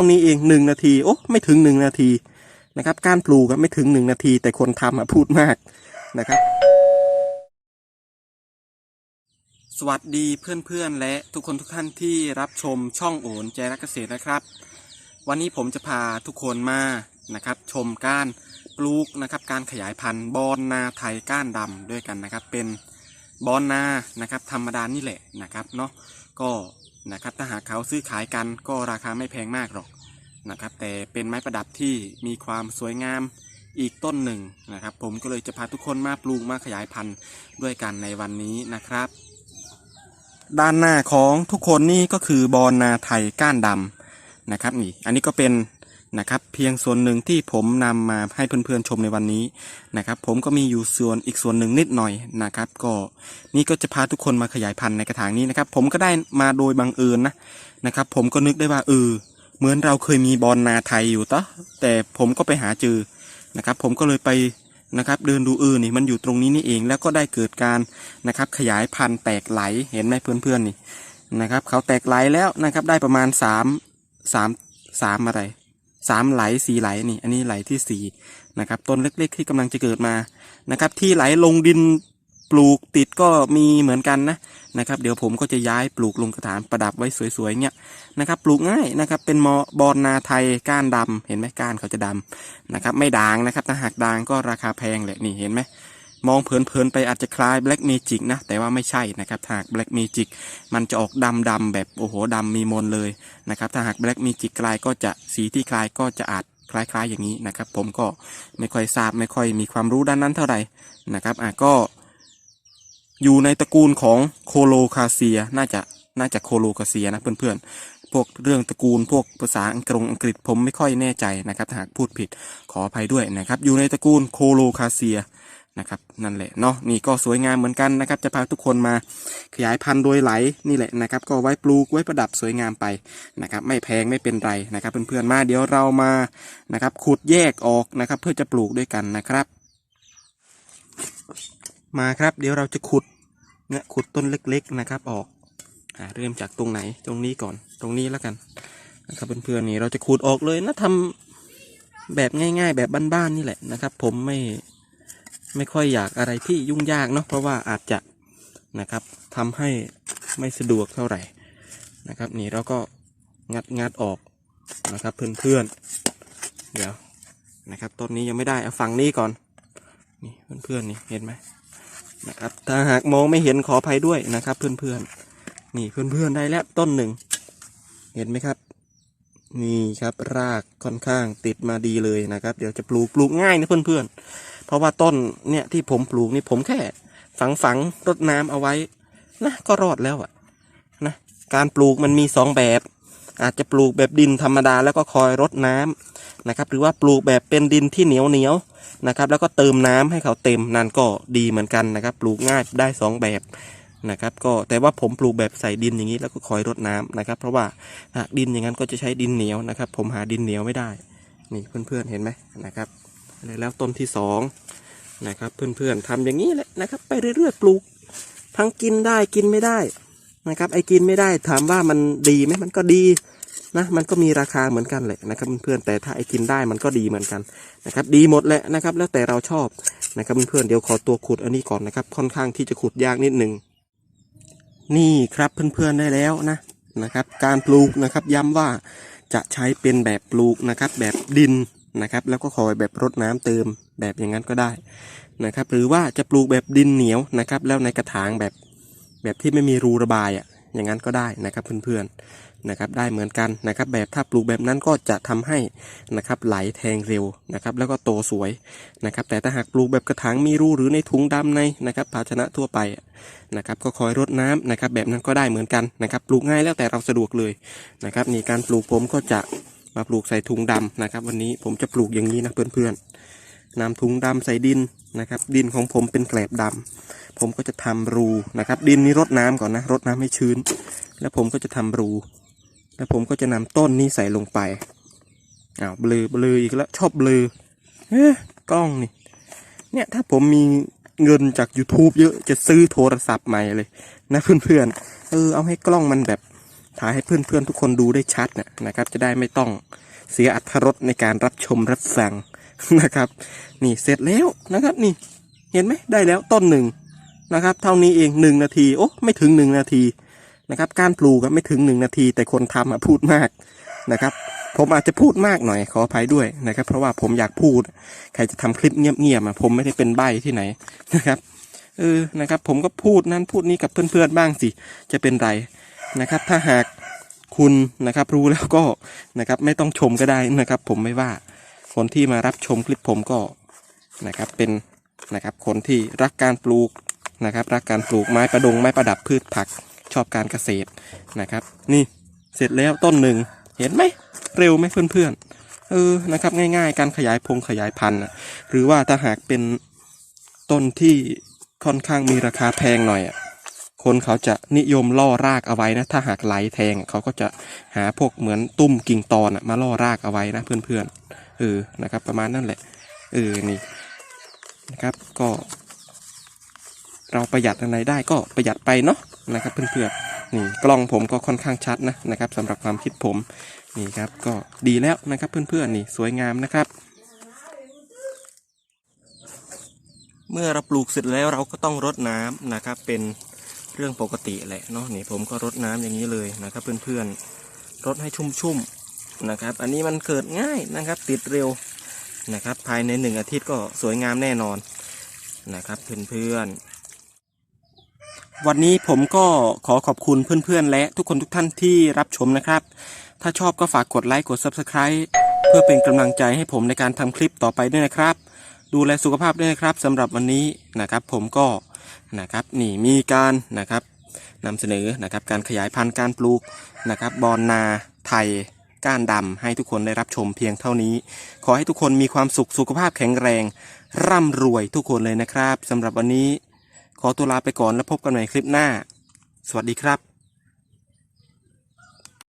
รงนี้เองหนึ่งนาที โอ้ไม่ถึงหนึ่งนาทีนะครับ การปลูกไม่ถึงหนึ่งนาที แต่คนทำอะพูดมากนะครับ สวัสดีเพื่อนๆ และทุกคนทุกท่านที่รับชมช่องโอนใจรักเกษตรนะครับ วันนี้ผมจะพาทุกคนมานะครับ ชมการปลูกนะครับ การขยายพันธุ์บอนนาไทยก้านดำด้วยกันนะครับ เป็นบอนนานะครับ ธรรมดานี่แหละนะครับเนาะก็ นะครับถ้าหากเขาซื้อขายกันก็ราคาไม่แพงมากหรอกนะครับแต่เป็นไม้ประดับที่มีความสวยงามอีกต้นหนึ่งนะครับ ผมก็เลยจะพาทุกคนมาปลูกมาขยายพันธุ์ด้วยกันในวันนี้นะครับ ด้านหน้าของทุกคนนี่ก็คือบอนนาไทยก้านดำนะครับนี่อันนี้ก็เป็น นะครับเพียงส่วนหนึ่งที่ผมนำมาให้เพื่อนๆชมในวันนี้นะครับผมก็มีอยู่ส่วนอีกส่วนหนึ่งนิดหน่อยนะครับ ก็นี่ก็จะพาทุกคนมาขยายพันธุ์ในกระถางนี้นะครับ ผมก็ได้มาโดยบังเอิญนะนะครับ ผมก็นึกได้ว่าเออเหมือนเราเคยมีบอนนาไทยอยู่ตะแต่ผมก็ไปหาเจอนะครับ ผมก็เลยไปนะครับเดินดูเออนี่มันอยู่ตรงนี้นี่เองแล้วก็ได้เกิดการนะครับ ขยายพันธุ์แตกไหลเห็นไหมเพื่อนๆนี่นะครับ เขาแตกไหลแล้วนะครับได้ประมาณสามสามสามอะไร สามไหลสี่ไหลนี่ อันนี้ไหลที่สี่นะครับ ต้นเล็ก ๆ ที่กำลังจะเกิดมานะครับ ที่ไหลลงดินปลูกติดก็มีเหมือนกันนะนะครับ เดี๋ยวผมก็จะย้ายปลูกลงกระถางประดับไว้สวยๆเนี่ยนะครับ ปลูกง่ายนะครับ เป็นมอบอนนาไทยก้านดำเห็นไหมก้านเขาจะดำนะครับ ไม่ด่างนะครับถ้าหากด่างก็ราคาแพงแหละนี่เห็นไหม มองเผินๆไปอาจจะคล้าย Black Magic นะ แต่ว่าไม่ใช่นะครับถ้าหาก Black Magic มันจะออกดำดำๆแบบโอ้โหดำมีมนเลยนะครับถ้าหาก Black Magic คลายก็จะสีที่คลายก็จะอาจคล้ายๆอย่างนี้นะครับ ผมก็ไม่ค่อยทราบไม่ค่อยมีความรู้ด้านนั้นเท่าไหร่นะครับอะก็ อยู่ในตระกูลของโคโลคาเซียน่าจะน่าจะโคโลคาเซียนะเพื่อนๆ พวกเรื่องตระกูลพวกภาษาอังกฤษอังกฤษผมไม่ค่อยแน่ใจนะครับหากพูดผิดขออภัยด้วยนะครับ อยู่ในตระกูลโคโลคาเซีย นะครับนั่นแหละเนาะนี่ก็สวยงามเหมือนกันนะครับ จะพาทุกคนมาขยายพันธุ์โดยไหลนี่แหละนะครับ ก็ไว้ปลูกไว้ประดับสวยงามไปนะครับ ไม่แพงไม่เป็นไรนะครับเพื่อนๆมาเดี๋ยวเรามานะครับขุดแยกออกนะครับ เพื่อจะปลูกด้วยกันนะครับ มาครับเดี๋ยวเราจะขุดเนี่ยขุดต้นเล็ก ๆนะครับออกอ่าเริ่มจากตรงไหนตรงนี้ก่อนตรงนี้แล้วกันนะครับเพื่อนๆนี่เราจะขุดออกเลยนะทำแบบง่าย ๆ แบบบ้านๆนี่แหละนะครับ ผมไม่ ไม่ค่อยอยากอะไรที่ยุ่งยากเนาะเพราะว่าอาจจะนะครับทำให้ไม่สะดวกเท่าไหร่นะครับ นี่เราก็งัดงัดออกนะครับเพื่อนๆเดี๋ยวนะครับต้นนี้ยังไม่ได้เอาฝั่งนี้ก่อนนี่เพื่อนๆนี่เห็นไหมนะครับถ้าหากมองไม่เห็นขออภัยด้วยนะครับ เพื่อนๆนี่เพื่อนๆได้แล้วต้นหนึ่ง เห็นไหมครับนี่ครับรากค่อนข้างติดมาดีเลยนะครับ เดี๋ยวจะปลูกปลูกง่ายนะเพื่อนๆ เพราะว่าต้นเนี่ยที่ผมปลูกนี่ผมแค่ ฝังฝังรดน้ำเอาไว้นะก็รอดแล้วอะนะการปลูกมันมีสองแบบ อาจจะปลูกแบบดินธรรมดาแล้วก็คอยรดน้ำนะครับ หรือว่าปลูกแบบเป็นดินที่เหนียวเหนียวนะครับ แล้วก็เติมน้ำให้เขาเต็มนั่นก็ดีเหมือนกันนะครับ ปลูกง่ายได้สองแบบนะครับก็แต่ว่าผมปลูกแบบใส่ดินอย่างนี้แล้วก็คอยรดน้ำนะครับ เพราะว่าหากดินอย่างนั้นก็จะใช้ดินเหนียวนะครับ ผมหาดินเหนียวไม่ได้ นี่เพื่อนๆเห็นไหมนะครับ แล้วต้นที่สองนะครับเพื่อนๆทำอย่างนี้แหละนะครับไปเรื่อยๆปลูก ทั้งกินได้กินไม่ได้นะครับ ไอ้กินไม่ได้ถามว่ามันดีไหมมันก็ดีนะมันก็มีราคาเหมือนกันแหละนะครับเพื่อนๆแต่ถ้าไอ้กินได้มันก็ดีเหมือนกันนะครับ ดีหมดแหละนะครับ แล้วแต่เราชอบนะครับเพื่อนๆเดี๋ยวขอตัวขุดอันนี้ก่อนนะครับ ค่อนข้างที่จะขุดยากนิดหนึ่งนี่ครับเพื่อนๆได้แล้วนะนะครับ การปลูกนะครับย้ำว่าจะใช้เป็นแบบปลูกนะครับ แบบดิน นะครับ แล้วก็คอยแบบรดน้ำเติมแบบอย่างนั้นก็ได้นะครับ หรือว่าจะปลูกแบบดินเหนียวนะครับ แล้วในกระถางแบบแบบที่ไม่มีรูระบายอะอย่างนั้นก็ได้นะครับเพื่อนๆนะครับได้เหมือนกันนะครับ แบบถ้าปลูกแบบนั้นก็จะทำให้นะครับไหลแทงเร็วนะครับ แล้วก็โตสวยนะครับ แต่ถ้าหากปลูกแบบกระถางมีรูหรือในถุงดำในนะครับ ภาชนะทั่วไปนะครับ ก็คอยรดน้ำนะครับ แบบนั้นก็ได้เหมือนกันนะครับ ปลูกง่ายแล้วแต่เราสะดวกเลยนะครับนี่การปลูกผมก็จะ มาปลูกใส่ถุงดำนะครับ วันนี้ผมจะปลูกอย่างนี้นะเพื่อนๆนำถุงดำใส่ดินนะครับ ดินของผมเป็นแกลบดำผมก็จะทำรูนะครับ ดินนี้รดน้ำก่อนนะรดน้ำให้ชื้น แล้วผมก็จะทำรู แล้วผมก็จะนำต้นนี้ใส่ลงไปอ้าวเบลอเบลออีกแล้วชอบเบลอเอ๊ะกล้องนี่ เนี่ยถ้าผมมีเงินจาก YouTube เยอะจะซื้อโทรศัพท์ใหม่เลยนะเพื่อนๆเออเอาให้กล้องมันแบบ ถ่ายให้เพื่อนๆทุกคนดูได้ชัดนะครับ จะได้ไม่ต้องเสียอัตรสในการรับชมรับฟังนะครับ นี่เสร็จแล้วนะครับนี่ เห็นไหมได้แล้วต้นหนึ่งนะครับ เท่านี้เองหนึ่งนาทีโอ้ไม่ถึงหนึ่งนาทีนะครับ การปลูกอะไม่ถึงหนึ่งนาที แต่คนทำอะพูดมากนะครับ ผมอาจจะพูดมากหน่อยขออภัยด้วยนะครับ เพราะว่าผมอยากพูด ใครจะทำคลิปเงียบๆอะผมไม่ได้เป็นใบที่ไหนนะครับเออนะครับ ผมก็พูดนั้นพูดนี้กับเพื่อนๆบ้างสิ จะเป็นไร นะครับ ถ้าหากคุณนะครับรู้แล้วก็นะครับไม่ต้องชมก็ได้นะครับ ผมไม่ว่าคนที่มารับชมคลิปผมก็นะครับเป็นนะครับคนที่รักการปลูกนะครับ รักการปลูกไม้ประดงไม้ประดับพืชผักชอบการเกษตรนะครับ นี่เสร็จแล้วต้นหนึ่งเห็นไหมเร็วไหมเพื่อนๆเออนะครับง่ายๆ การขยายพงขยายพันธุ์หรือว่าถ้าหากเป็นต้นที่ค่อนข้างมีราคาแพงหน่อยอะ คนเขาจะนิยมล่อรากเอาไว้นะ ถ้าหากไหลแทงเขาก็จะหาพวกเหมือนตุ้มกิ่งตอนมาล่อรากเอาไว้นะเพื่อนๆเออนะครับ ประมาณนั่นแหละเออนี่นะครับก็ เราประหยัดอะไรได้ก็ประหยัดไปเนาะนะครับ เพื่อนๆนี่กล้องผมก็ค่อนข้างชัดนะนะครับสำหรับความคิดผมนี่ครับก็ดีแล้วนะครับเพื่อนๆนี่สวยงามนะครับเมื่อเราปลูกเสร็จแล้วเราก็ต้องรดน้ำนะครับเป็น เรื่องปกติแหละเนาะนี่ผมก็รดน้ำอย่างนี้เลยนะครับ เพื่อนๆรดให้ชุ่มๆนะครับ อันนี้มันเกิดง่ายนะครับ ติดเร็วนะครับ ภายในหนึ่งอาทิตย์ก็สวยงามแน่นอนนะครับ เพื่อนๆวันนี้ผมก็ขอขอบคุณเพื่อนๆ และทุกคนทุกท่านที่รับชมนะครับ ถ้าชอบก็ฝากกดไลค์กด Subscribe เพื่อเป็นกำลังใจให้ผมในการทำคลิปต่อไปด้วยนะครับ ดูแลสุขภาพด้วยนะครับสำหรับวันนี้นะครับ ผมก็ นะครับนี่มีการนะครับนำเสนอนะครับการขยายพันธุ์การปลูกนะครับบอนนาไทยก้านดำให้ทุกคนได้รับชมเพียงเท่านี้ ขอให้ทุกคนมีความสุขสุขภาพแข็งแรง ร่ำรวยทุกคนเลยนะครับสำหรับวันนี้ ขอตัวลาไปก่อนแล้วพบกันใหม่คลิปหน้า สวัสดีครับ